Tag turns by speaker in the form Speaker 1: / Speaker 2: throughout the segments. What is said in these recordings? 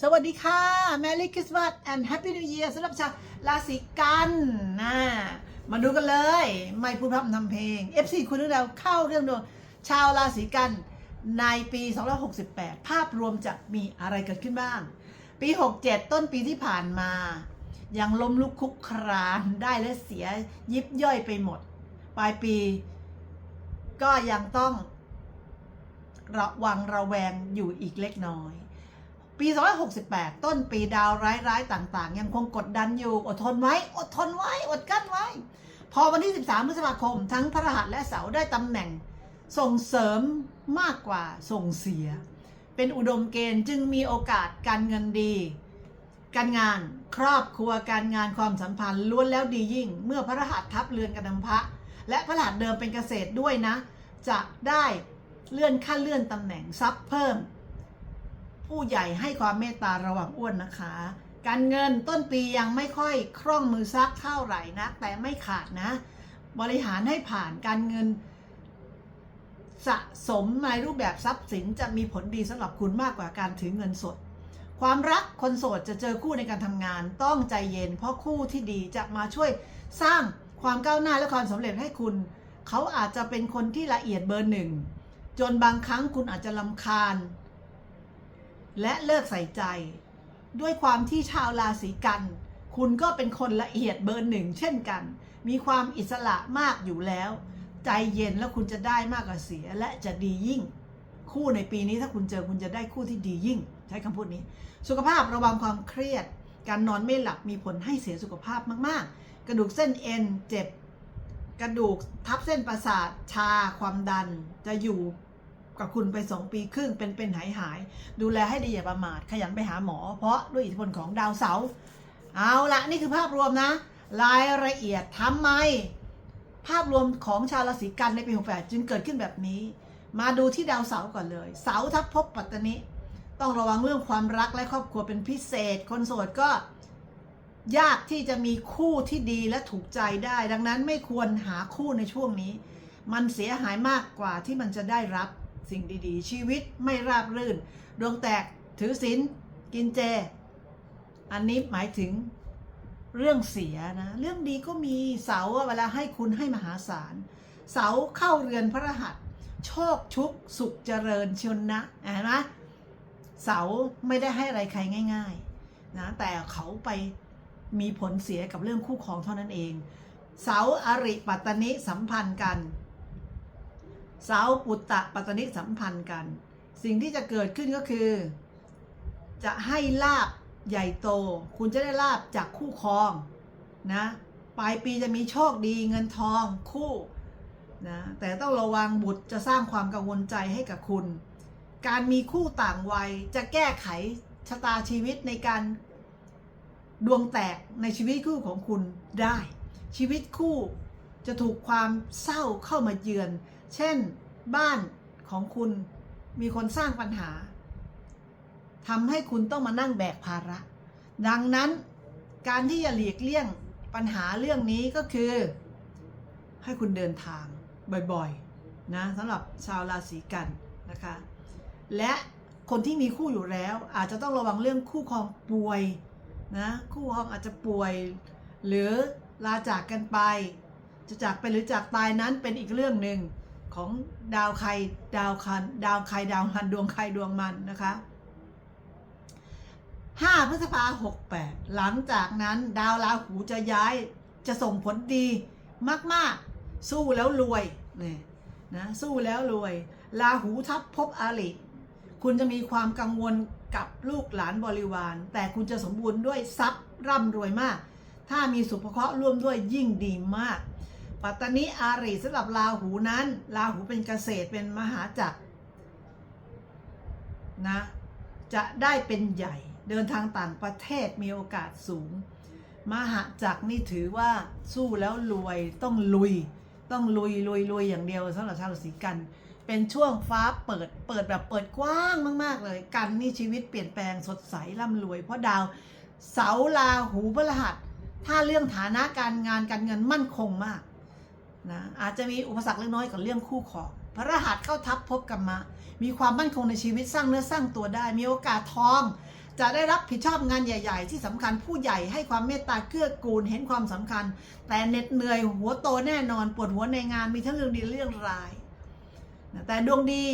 Speaker 1: สวัสดีค่ะ Merry Christmas and Happy New Year สำหรับชาวราศีกันนะมาดูกันเลย ไม่พูดพร่ำทำเพลง FC คุณเรื่องราวเข้าเรื่องดวงชาวราศีกันในปี 268 ภาพรวมจะมีอะไรเกิดขึ้นบ้าง ปี 67 ต้นปีที่ผ่านมา ยังล้มลุกคลุกครานได้และเสียยิบย่อยไปหมด ปลายปี ก็ยังต้อง ระวังระแวงอยู่อีกเล็กน้อย ปี 268 ต้นปีดาวร้ายๆ ต่างๆ ยังคงกดดันอยู่ อดทนไว้ อดทนไว้ อดกั้นไว้ พอวันที่ 13 พฤษภาคม ทั้งพระรหัสและเสาได้ตำแหน่ง ส่งเสริมมากกว่าส่งเสีย เป็นอุดมเกณฑ์จึงมีโอกาสการเงินดี การงานครอบครัวการงานความสัมพันธ์ล้วนแล้วดียิ่ง เมื่อพระรหัสทับเรือนกันนำพระ และพระรหัสเดิมเป็นเกษตรด้วยนะ จะได้เลื่อนขั้นเลื่อนตำแหน่งทรัพย์เพิ่ม ผู้ใหญ่ให้ความเมตตาระหว่างอ้วนนะคะ การเงินต้นปียังไม่ค่อยคล่องมือซักเท่าไหร่นะแต่ไม่ขาดนะ บริหารให้ผ่านการเงิน สะสมในรูปแบบทรัพย์สินจะมีผลดีสำหรับคุณมากกว่าการถือเงินสด ความรักคนโสดจะเจอคู่ในการทำงาน ต้องใจเย็น เพราะคู่ที่ดีจะมาช่วยสร้างความก้าวหน้าและความสำเร็จให้คุณ เขาอาจจะเป็นคนที่ละเอียดเบอร์หนึ่งจนบางครั้งคุณอาจจะลำคาญ และเลิกใส่ใจ ด้วยความที่ชาวราศีกัน คุณก็เป็นคนละเอียดเบอร์หนึ่งเช่นกัน มีความอิสระมากอยู่แล้ว ใจเย็นแล้วคุณจะได้มากกว่าเสียและจะดียิ่ง คู่ในปีนี้ถ้าคุณเจอคุณจะได้คู่ที่ดียิ่ง ใช้คำพูดนี้ สุขภาพระวังความเครียด การนอนไม่หลับมีผลให้เสียสุขภาพมากๆ กระดูกเส้นเอ็นเจ็บ กระดูกทับเส้นประสาทชาความดันจะอยู่ กับคุณไปสองปีครึ่งเป็นเป็นหายหายๆดูแลให้ดีอย่าประมาทขยันไปหาหมอ เพราะด้วยอิทธิพลของดาวเสาร์เอาละนี่คือภาพรวมนะ รายละเอียดทำไม ภาพรวมของชาวราศีกันในปี68จึงเกิดขึ้นแบบนี้ มาดูที่ดาวเสาร์ก่อนเลย เสาร์ทับภพปัตตนิต้องระวังเรื่องความรักและครอบครัวเป็นพิเศษ คนโสดก็ยากที่จะมีคู่ที่ดีและถูกใจได้ ดังนั้นไม่ควรหาคู่ในช่วงนี้ มันเสียหายมากกว่าที่มันจะได้รับ สิ่งดีๆ ชีวิตไม่ราบรื่น ดวงแตกถือศีลกินเจ อันนี้หมายถึงเรื่องเสียนะ เรื่องดีก็มีเสาเวลาให้คุณให้มหาศาล เสาเข้าเรือนพระรหัสโชคชุกสุขเจริญชนนะเห็นไหมเสาไม่ได้ให้อะไรใครง่าย ๆ นะ แต่เขาไปมีผลเสียกับเรื่องคู่ครองเท่านั้นเอง เสาอริปัตตนิสัมพันธ์กัน เสาปุตตะปัตตนิสัมพันธ์กัน สิ่งที่จะเกิดขึ้นก็คือ จะให้ลาบใหญ่โต คุณจะได้ลาบจากคู่ครองนะปลายปีจะมีโชคดีเงินทองคู่นะแต่ต้องระวังบุตรจะสร้างความกังวลใจให้กับคุณ การมีคู่ต่างวัยจะแก้ไขชะตาชีวิตในการดวงแตกในชีวิตคู่ของคุณได้ ชีวิตคู่จะถูกความเศร้าเข้ามาเยือน เช่น บ้านของคุณมีคนสร้างปัญหาทำให้คุณต้องมานั่งแบกภาระ ดังนั้นการที่จะหลีกเลี่ยงปัญหาเรื่องนี้ก็คือ ให้คุณเดินทางบ่อยๆนะสำหรับชาวราศีกันนะคะ และคนที่มีคู่อยู่แล้ว อาจจะต้องระวังเรื่องคู่ครองป่วยนะคู่ครองอาจจะป่วย หรือลาจากกันไป จะจากไปหรือจากตายนั้นเป็นอีกเรื่องหนึ่ง ของดาวใครดาวคันดาวใครดาวคันดวงใครดวงมันนะคะ5พฤษภาหกแปดหลังจากนั้นดาวราหูจะย้ายจะส่งผลดีมาก ๆ สู้แล้วรวยนี่นะสู้แล้วรวยราหูทับภพอาริคุณจะมีความกังวลกับลูกหลานบริวาร แต่คุณจะสมบูรณ์ด้วยทรัพย์ร่ำรวยมาก ถ้ามีสุภเคราะห์ร่วมด้วยยิ่งดีมาก ปัตตานีอาริสำหรับราหูนั้น ราหูเป็นเกษตรเป็นมหาจักรนะจะได้เป็นใหญ่เดินทางต่างประเทศมีโอกาสสูง มหาจักรนี่ถือว่าสู้แล้วรวยต้องลุย ต้องลุยลุยลุยอย่างเดียวสำหรับชาวราศีกัน เป็นช่วงฟ้าเปิดเปิดแบบเปิดกว้างมาก ๆ เลย กันนี่ชีวิตเปลี่ยนแปลงสดใสร่ำรวย เพราะดาวเสาราหูพฤหัส ถ้าเรื่องฐานะการงานการเงินมั่นคงมาก นะอาจจะมีอุปสรรคเล็กน้อยกับเรื่องคู่ครองพระรหัสเข้าทับพบกรรมะ มีความมั่นคงในชีวิตสร้างเนื้อสร้างตัวได้ มีโอกาสทอง จะได้รับผิดชอบงานใหญ่ ๆ ที่สำคัญผู้ใหญ่ให้ความเมตตาเกื้อกูลเห็นความสำคัญ แต่เหน็ดเหนื่อยหัวโตแน่นอนปวดหัวในงานมีทั้งเรื่องดีเรื่องร้ายแต่ดวงดี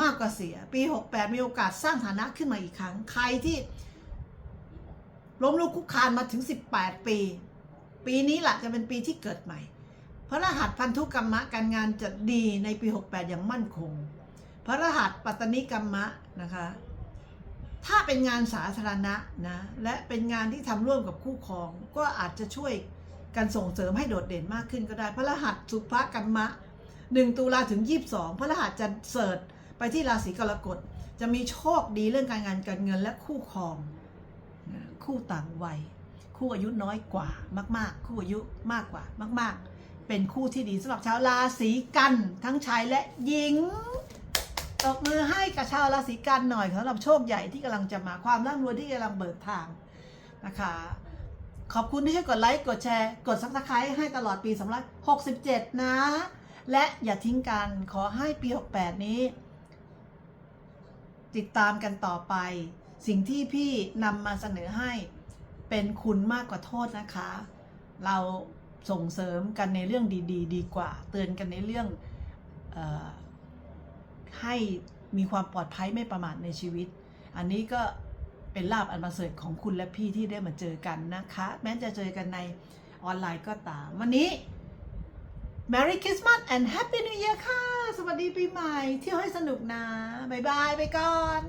Speaker 1: มากกว่าเสีย ปี 68 มีโอกาสสร้างฐานะขึ้นมาอีกครั้ง ใครที่ล้มลุกคุกคานมาถึง 18 ปี ปีนี้แหละจะเป็นปีที่เกิดใหม่ พระรหัสพันธุกรรมะการงานจะดีในปี 68 อย่างมั่นคง พระรหัสปัตตนิกรรมะนะคะ ถ้าเป็นงานสาธารณะนะและเป็นงานที่ทำร่วมกับคู่ครอง ก็อาจจะช่วยกันส่งเสริมให้โดดเด่นมากขึ้นก็ได้ พระรหัสสุภกรรมะ 1 ตุลาถึง 22 พระรหัสจะเสิร์ชไปที่ราศีกรกฎจะมีโชคดีเรื่องการงานการเงินและคู่ครอง คู่ต่างวัย คู่อายุน้อยกว่ามาก ๆ คู่อายุมากกว่ามาก ๆ เป็นคู่ที่ดีสำหรับชาวราศีกัน ทั้งชายและหญิงตบมือให้กับชาวราศีกันหน่อยสำหรับโชคใหญ่ที่กำลังจะมาความร่ำรวยที่กำลังเบิกทางนะคะ ขอบคุณที่ช่วยกดไลค์กดแชร์ กดซับสไครต์ให้ตลอดปี2567 นะ และอย่าทิ้งกันขอให้ปี 68 นี้ ติดตามกันต่อไป สิ่งที่พี่นำมาเสนอให้เป็นคุณมากกว่าโทษนะคะ เรา ส่งเสริมกันในเรื่องดี ๆ ดีกว่า เตือนกันในเรื่องออให้มีความปลอดภัยไม่ประมาทในชีวิต อันนี้ก็เป็นลาบอันประเสริฐของคุณและพี่ที่ได้มาเจอกันนะคะ แม้จะเจอกันในออนไลน์ก็ตาม วันนี้ Merry Christmas and Happy New Year ค่ะ สวัสดีปีใหม่ เที่ยวให้สนุกนะ บ๊ายบาย ไปก่อน